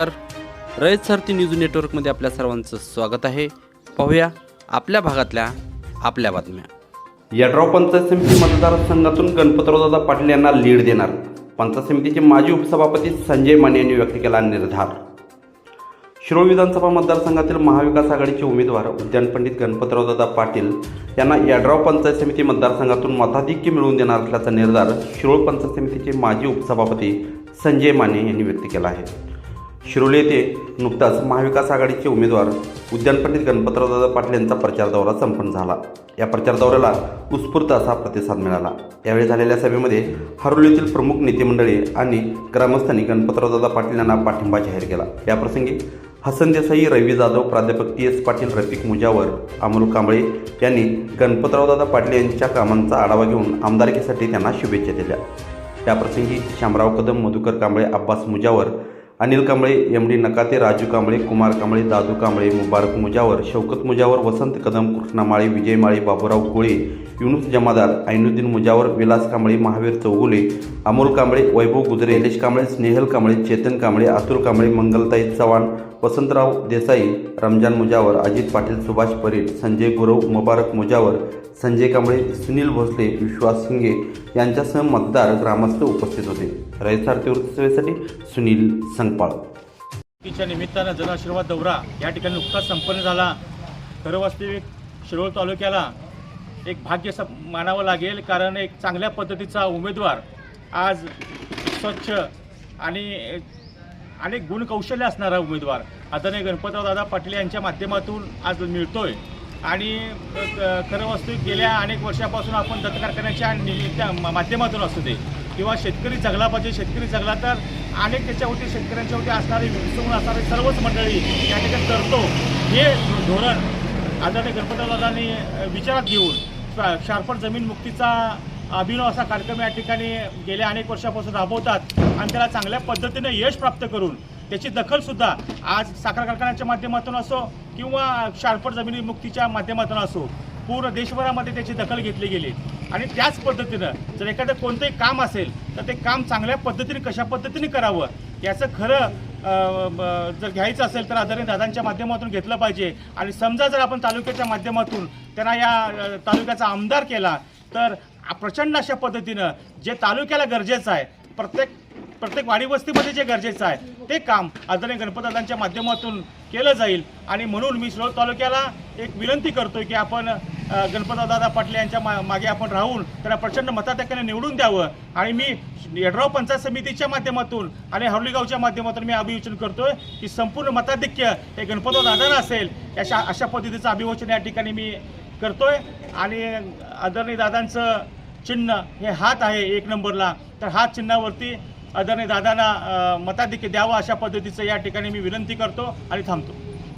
तर रयत सारथी न्यूज नेटवर्कमध्ये आपल्या सर्वांचं स्वागत आहे. पाहूया आपल्या भागातल्या आपल्या बातम्या. यड्राव पंचायत समिती मतदारसंघातून गणपतरावदादा पाटील यांना लीड देणार. पंचायत समितीचे माजी उपसभापती संजय माने यांनी व्यक्त केला निर्धार. शिरोळ विधानसभा मतदारसंघातील महाविकास आघाडीचे उमेदवार उद्यानपंडित गणपतरावदादा पाटील यांना यड्राव पंचायत समिती मतदारसंघातून मताधिक्य मिळवून देणार असल्याचा निर्धार शिरोळ पंचायत समितीचे माजी उपसभापती संजय माने यांनी व्यक्त केला आहे. शिरोली येथे नुकताच महाविकास आघाडीचे उमेदवार उद्यानपंडित गणपतरावदादा पाटील यांचा प्रचार दौरा संपन्न झाला. या प्रचार दौऱ्याला उत्स्फूर्त असा प्रतिसाद मिळाला. यावेळी झालेल्या सभेमध्ये हरोलीतील प्रमुख नेते मंडळी आणि ग्रामस्थांनी गणपतरावदादा पाटील यांना पाठिंबा जाहीर केला. याप्रसंगी हसन देसाई रवी जाधव प्राध्यापक टी एस पाटील रफिक मुजावर अमोल कांबळे यांनी गणपतरावदादा पाटील यांच्या कामांचा आढावा घेऊन आमदारकीसाठी त्यांना शुभेच्छा दिल्या. त्याप्रसंगी शामराव कदम मधुकर कांबळे अब्बास मुजावर अनिल कांबळे एम डी नकाते राजू कांबळे कुमार कांबळे दादू कांबळे मुबारक मुजावर शौकत मुजावर वसंत कदम कृष्णामाळे विजय माळी बाबूराव कोळे युनुस जमादार ऐनुद्दीन मुजावर विलास कांबळे महावीर चौगुले अमोल कांबळे वैभव गुजरे निलेश कांबळे स्नेहल कांबळे चेतन कांबळे अतुल कांबळे मंगलताई चव्हाण वसंतराव देसाई रमजान मुजावर अजित पाटील सुभाष परीट संजय गुरव मुबारक मुजावर संजय कांबळे सुनील भोसले विश्वास सिंगे यांच्यासह मतदार ग्रामस्थ उपस्थित होते. रयसारथी सेवेसाठी सुनील संग च्या निमित्तानं जनआशीर्वाद दौरा या ठिकाणी नुकताच संपन्न झाला. खरं वास्तविक शिरोळ तालुक्याला एक भाग्य स मानावं लागेल कारण एक चांगल्या पद्धतीचा उमेदवार आज स्वच्छ आणि अनेक गुणकौशल्य असणारा उमेदवार आदरणीय गणपतराव दादा पाटील यांच्या माध्यमातून आज मिळतोय. आणि खरं वास्तविक गेल्या अनेक वर्षापासून आपण दत्त कारखान्याच्या निमित्त माध्यमातून असू दे. किंवा शेतकरी जगला पाहिजे शेतकरी जगला तर अनेक त्याच्यावरती शेतकऱ्यांच्यावरती असणारे विसरून असणारे सर्वच मंडळी या ठिकाणी करतो. हे धोरण आदरणीय गणपतरावदांनी विचारात घेऊन शार्पण जमीन मुक्तीचा अभिनव असा कार्यक्रम या ठिकाणी गेल्या अनेक वर्षापासून राबवतात आणि त्याला चांगल्या पद्धतीने यश प्राप्त करून त्याची दखलसुद्धा आज साखर कारखान्याच्या माध्यमातून असो किंवा शार्पट जमिनी मुक्तीच्या माध्यमातून असो पूर्ण देशभरामध्ये त्याची दखल घेतली गेली. आणि त्याच पद्धतीनं जर एखादं कोणतंही काम असेल तर ते काम चांगल्या पद्धतीने कशा पद्धतीने करावं? याचं खरं जर घ्यायचं असेल तर आदरणीय दादांच्या माध्यमातून घेतलं पाहिजे. आणि समजा जर आपण तालुक्याच्या माध्यमातून त्यांना या तालुक्याचा आमदार केला तर प्रचंड अशा पद्धतीनं जे तालुक्याला गरजेचं आहे प्रत्येक प्रत्येक वाडी वस्तीमध्ये जे गरजेचं आहे ते काम आदरणीय गणपतदादांच्या माध्यमातून केलं जाईल. आणि म्हणून मी शिरोळ तालुक्याला एक विनंती करतोय की आपण गणपतदादा पाटील यांच्या मा मागे आपण राहून त्यांना प्रचंड मताधिक्याने निवडून द्यावं. आणि मी यड्राव पंचायत समितीच्या माध्यमातून आणि हरलीगावच्या माध्यमातून मी अभिवचन करतोय की संपूर्ण मताधिक्य हे गणपतराव असेल अशा अशा पद्धतीचं अभिवचन या ठिकाणी मी करतोय. आणि आदरणीय दादांचं चिन्ह हे हात आहे एक नंबरला. तर हात चिन्हावरती आदरणीय दादांना मताधिक्य द्यावं अशा पद्धतीचं या ठिकाणी मी विनंती करतो आणि थांबतो.